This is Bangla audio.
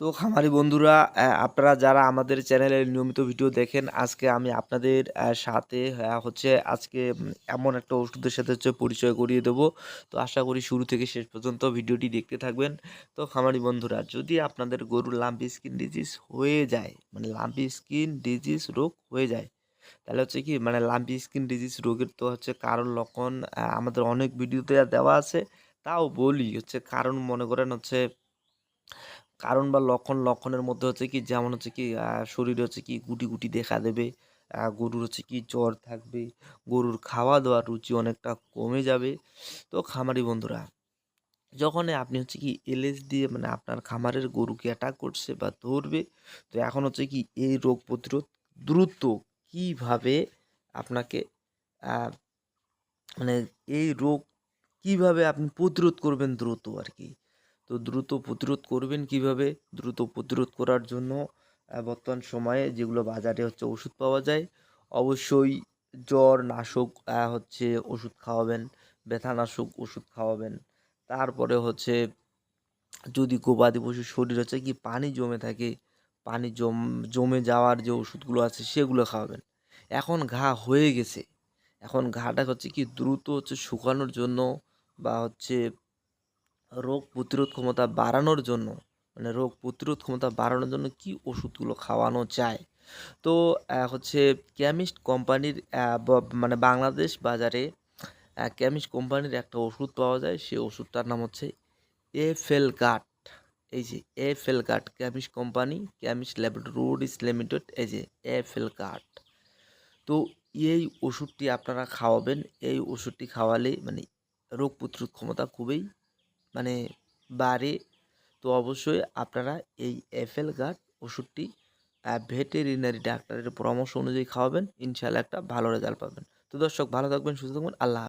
তো খামারি বন্ধুরা আপনারা যারা আমাদের চ্যানেলের নিয়মিত ভিডিও দেখেন, আজকে আমি আপনাদের সাথে হচ্ছে আজকে এমন একটা ওষুধের সাথে হচ্ছে পরিচয় করিয়ে দেবো। তো আশা করি শুরু থেকে শেষ পর্যন্ত ভিডিওটি দেখতে থাকবেন। তো খামারি বন্ধুরা, যদি আপনাদের গরুর লাম্পি স্কিন ডিজিজ হয়ে যায় মানে লাম্পি স্কিন ডিজিজ রোগ হয়ে যায়, তাহলে হচ্ছে কি মানে লাম্পি স্কিন ডিজিজ রোগের তো হচ্ছে কারণ লক্ষণ আমাদের অনেক ভিডিওতে দেওয়া আছে, তাও বলি হচ্ছে কারণ মনে করেন হচ্ছে কারণ বা লক্ষণ, লক্ষণের মধ্যে হচ্ছে কি, যেমন হচ্ছে কি শরীরে হচ্ছে কি গুটি গুটি দেখা দেবে গরুর হচ্ছে কি জ্বর থাকবে, গরুর খাওয়া দাওয়ার রুচি অনেকটা কমে যাবে। তো খামারি বন্ধুরা, যখন আপনি হচ্ছে কি এলএস দিয়ে মানে আপনার খামারের গরুকে অ্যাটাক করছে বা ধরবে, তো এখন হচ্ছে কি এই রোগ প্রতিরোধ দ্রুত কীভাবে আপনাকে মানে এই রোগ কীভাবে আপনি প্রতিরোধ করবেন দ্রুত আর কি? তো দ্রুত প্রতিরোধ করবেন কীভাবে? দ্রুত প্রতিরোধ করার জন্য বর্তমান সময়ে যেগুলো বাজারে হচ্ছে ওষুধ পাওয়া যায়, অবশ্যই জ্বর, নাশক হচ্ছে ওষুধ খাওয়াবেন, ব্যথানাশক ওষুধ খাওয়াবেন। তারপরে হচ্ছে যদি গবাদি পশুর শরীর হচ্ছে কি পানি জমে থাকে, পানি জম, জমে যাওয়ার যে ওষুধগুলো আছে সেগুলো খাওয়াবেন। এখন ঘা হয়ে গেছে। এখন ঘাটা হচ্ছে কি দ্রুত হচ্ছে শুকানোর জন্য বা হচ্ছে রোগ প্রতিরোধ ক্ষমতা বাড়ানোর জন্য মানে রোগ প্রতিরোধ ক্ষমতা বাড়ানোর জন্য কি ওষুধগুলো খাওয়ানো যায়? তো হচ্ছে কেমিস্ট কোম্পানির মানে বাংলাদেশ বাজারে কেমিস্ট কোম্পানির একটা ওষুধ পাওয়া যায়, সেই ওষুধটার নাম হচ্ছে এফেল গাট এই যে এফেল গাট chemist company, chemist laboratories limited, এই যে এফেল গাট তো এই ওষুধটি আপনারা খাওয়াবেন, এই ওষুধটি খাওয়ালে মানে রোগ প্রতিরোধ ক্ষমতা খুবই মানে বাড়ে, তো অবশ্যই আপনারা এই এফএল গার্ড ওষুধটি ভেটেরিনারি ডাক্তারের পরামর্শ অনুযায়ী খাওয়াবেন। ইনশাল্লাহ একটা ভালো রেজাল্ট পাবেন। তো দর্শক, ভালো থাকবেন, সুস্থ থাকবেন। আল্লাহ।